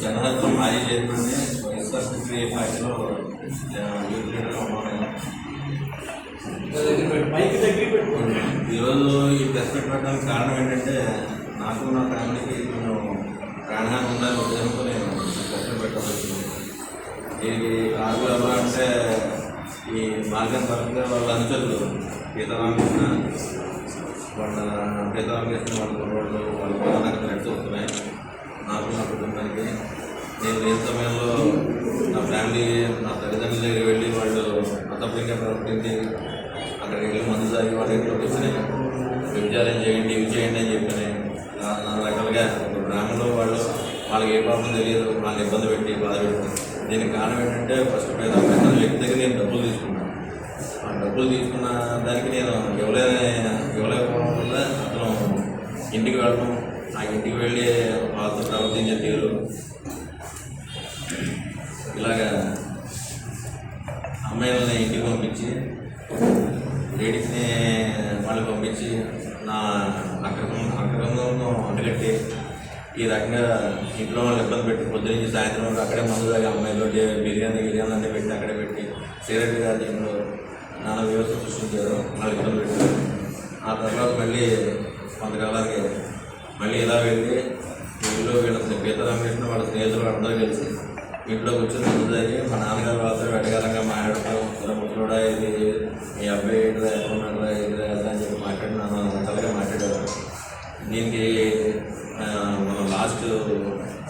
జనహత్వం మాజీ చైర్మన్ పార్టీలో యూత్ లీడర్గా ఉన్నాను ఈరోజు ఈ ప్రెస్ పెట్టడానికి కారణం ఏంటంటే నాకు నా ఫ్యామిలీకి నేను ప్రాణహాని ఉందని ఉద్దేశంతో నేను ప్రెస్ పెట్టాల్సి వచ్చింది. దీనికి కారణం ఎవరు అంటే ఈ మార్గం పరంగా వాళ్ళ అనుచరులు సీతారామకృష్ణ వాళ్ళ సీతారామకృష్ణ వాళ్ళ కుర్రోళ్ళు వాళ్ళ ప్రధానంగా నడిచి వస్తున్నాయి నాకు నా కుటుంబానికి. నేను లేని సమయంలో నా ఫ్యామిలీ నా తల్లిదండ్రుల దగ్గర వెళ్ళి వాళ్ళు అసభ్యంగా ప్రవర్తించి అక్కడికి వెళ్ళి మందు సాగి వాళ్ళ ఇంట్లో కూర్చొని వ్యభిచారం చేయండి ఇవి చేయండి అని చెప్పని నా- నాలుగు రకాలుగా గ్రామంలో వాళ్ళు వాళ్ళకి ఏ పాపం తెలియదు వాళ్ళని ఇబ్బంది పెట్టి బాధ పెడుతుంది దీనికి కారణం ఏంటంటే ఫస్ట్ పేద పెద్ద వ్యక్తి దగ్గర నేను డబ్బులు తీసుకున్నాను. ఆ డబ్బులు తీసుకున్న దానికి నేను ఇవ్వలే ఇవ్వలేకపోవడం వల్ల అతను ఇంటికి వెళ్ళడం ఆ ఇంటికి వెళ్ళి వాళ్ళతో ప్రవర్తించే తీరు ఇలాగా అమ్మాయిలని ఇంటికి పంపించి లేడీస్ని వాళ్ళు పంపించి నా అక్రమం అక్రమంలో అంటగట్టి ఈ రకంగా ఇంట్లో వాళ్ళు ఇబ్బంది పెట్టి పొద్దున నుంచి సాయంత్రం వరకు అక్కడే మందు తాగి అమ్మాయిలు బిర్యానీ బిర్యానీ అన్నీ పెట్టి అక్కడే పెట్టి సిగరెట్ రాజ్యంలో నాన్న వ్యవస్థ సృష్టించారు. వాళ్ళు ఇబ్బంది పెట్టారు. ఆ తర్వాత మళ్ళీ కొంతకాలానికి మళ్ళీ ఇలా వెళ్ళి ఇంట్లో వీళ్ళ పీతరామకృష్ణ వాళ్ళ స్నేహితులు అందరూ కలిసి ఇంట్లో కూర్చొని ముందు తాగి మా నాన్నగారు వాళ్ళతో వెటకారంగా మాట్లాడటం ముసలుడా ఇది మీ అబ్బాయి ఏంటిదా ఎక్కడ ఉన్నాడా ఇది అదా అని చెప్పి మాట్లాడి నన్ను రకాలుగా మాట్లాడారు. దీనికి లాస్ట్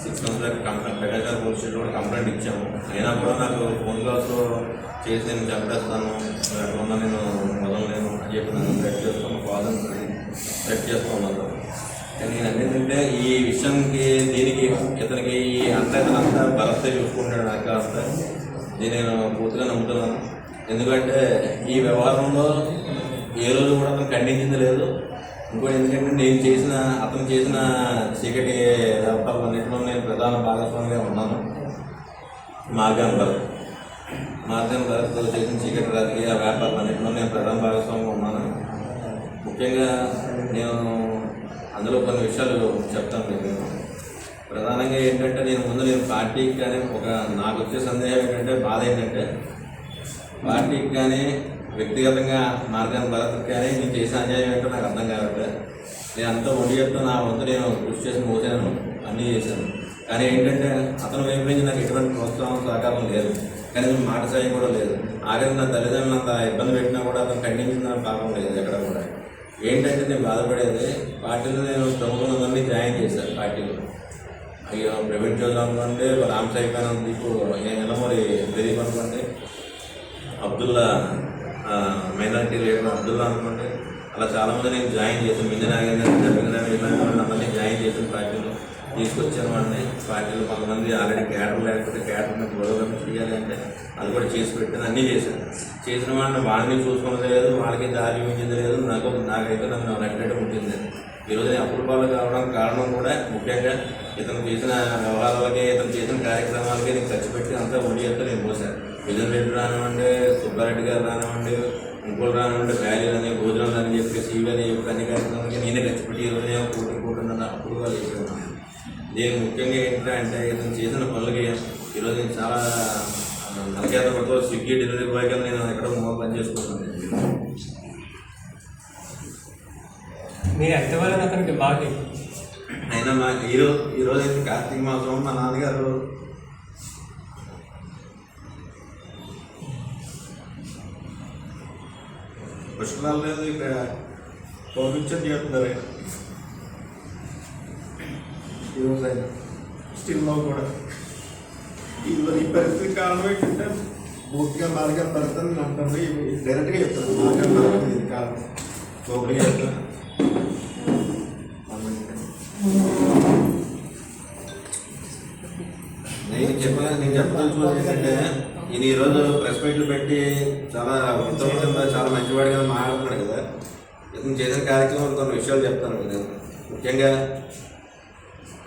సిక్స్ మంత్స్ దాకా కంప్లైంట్ ప్రకాశాల పోలీస్ కూడా కంప్లైంట్ ఇచ్చాము. అయినా కూడా నాకు ఫోన్ కాల్స్లో చేసి నేను చంపేస్తాను ఎక్కడ ఉన్నా నేను వదలలేను అని చెప్పి నన్ను థ్రెట్ చేస్తాను ఫాదర్ థ్రెట్ చేస్తాను కానీ నేను ఏంటంటే ఈ విషయానికి దీనికి ఇతనికి ఈ అంతా ఇతనంతా భరతే చూసుకుంటాడు నాకు అంతా నేను పూర్తిగా నమ్ముతున్నాను. ఎందుకంటే ఈ వ్యవహారంలో ఏ రోజు కూడా అతను ఖండించింది లేదు. ఇంకోటి ఎందుకంటే నేను చేసిన అతను చేసిన చీకటి వ్యాపారాలన్నింటిలో నేను ప్రధాన భాగస్వామిగా ఉన్నాను. మార్గాన్ భరత్ మార్గాన్ భరత్తో చేసిన చీకటి రాజకీయ వ్యాపారాలన్నింటిలో నేను ప్రధాన భాగస్వామిగా ఉన్నాను. ముఖ్యంగా నేను అందులో కొన్ని విషయాలు చెప్తాను మీకు. ప్రధానంగా ఏంటంటే నేను ముందు నేను పార్టీకి కానీ ఒక నాకు వచ్చే సందేహం ఏంటంటే బాధ ఏంటంటే పార్టీకి కానీ వ్యక్తిగతంగా మార్గాన్ని భరత్కి కానీ నేను చేసిన అన్యాయం ఏంటో నాకు అర్థం కావట్లేదు నేను అంతా ఒడి చెప్తా నా వంతు నేను కృషి చేసి మోసాను అన్నీ చేశాను. కానీ ఏంటంటే అతను వైపు నుంచి నాకు ఎటువంటి ప్రోత్సాహం సహకారం లేదు. కనీసం మాట సాయం కూడా లేదు. ఆఖరి నా తల్లిదండ్రులు అంత ఇబ్బంది పెట్టినా కూడా అతను ఖండించిన పాపం లేదు ఎక్కడ కూడా. ఏంటంటే నేను బాధపడేది పార్టీలో నేను ప్రముఖులందరినీ జాయిన్ చేశాను పార్టీలో. అయ్యో ప్రైవేట్ చౌదరి అనుకోండి రామ్ సైకానంద్ దీపు మరి ప్రదీప్ అనుకోండి అబ్దుల్లా మైనారిటీ లీడర్ అబ్దుల్లా అనుకోండి. అలా చాలామంది నేను జాయిన్ చేశాను. మింజ నాగేంద్ర మింజ జాయిన్ చేశాను పార్టీలో. తీసుకొచ్చాను వాడిని పార్టీలో కొంతమంది ఆల్రెడీ క్యాటర్ లేకపోతే క్యాడర్ని గొడవలు చేయాలి అంటే అది కూడా చేసి పెట్టాను. అన్నీ చేశాను. చేసిన వాడిని వాళ్ళని చూసుకున్నది లేదు వాళ్ళకి దారి మించింది లేదు నాకు నాకైతే నన్ను నచ్చినట్టు ఉంటుంది ఈరోజు నేను అప్పుడు పాలు కావడానికి కారణం కూడా ముఖ్యంగా ఇతను చేసిన వ్యవహారాలకి ఇతను చేసిన కార్యక్రమాలకి నేను ఖర్చు పెట్టి అంతా ఒడి నేను పోసాను. రెడ్డి రానివ్వండి సుబ్బారెడ్డి గారు రానివ్వండి ఇంకోటి రానివ్వండి వ్యాలీ అని భోజనాలు అని చెప్పి సీవీ అని చెప్పి అన్ని కార్యక్రమాలకి నేనే ఖర్చు పెట్టి ఈరోజు నేను కోటి కోటి అప్పుడు వాళ్ళు దీనికి ముఖ్యంగా ఏంటంటే ఇతను చేసిన పనులకి ఈరోజు నేను చాలా నలకేత పడుతూ స్విగ్గీ డెలివరీ బాయ్ కింద నేను ఎక్కడ పని చేసుకుంటున్నాను. మీరు ఎంతవరకు అతనికి బాగా అయినా మా ఈరోజు ఈరోజు అయితే కార్తీక మాసం మా నాన్నగారు పుష్కరాలు లేదు ఇక్కడ పౌరుత్యం చేస్తున్నారు ఆయన ఈరోజు ఆయన స్టిల్లో కూడా. ఈరోజు ఈ పరిస్థితి కారణం ఏంటంటే పూర్తిగా మార్గం పడుతుంది అంటారు డైరెక్ట్గా చెప్తాను మార్గం పడుతుంది ఇది కారణం లోపలికి చెప్తాను నేను చెప్పగా నేను చెప్పదలుచుకున్నది ఏంటంటే ఈయన ఈరోజు ప్రెస్ మీట్లు పెట్టి చాలా ఉత్తమంగా చాలా మంచివాడిగా మాట్లాడుతున్నాడు కదా. ఇతను చేసిన కార్యక్రమం కొన్ని విషయాలు చెప్తాను నేను. ముఖ్యంగా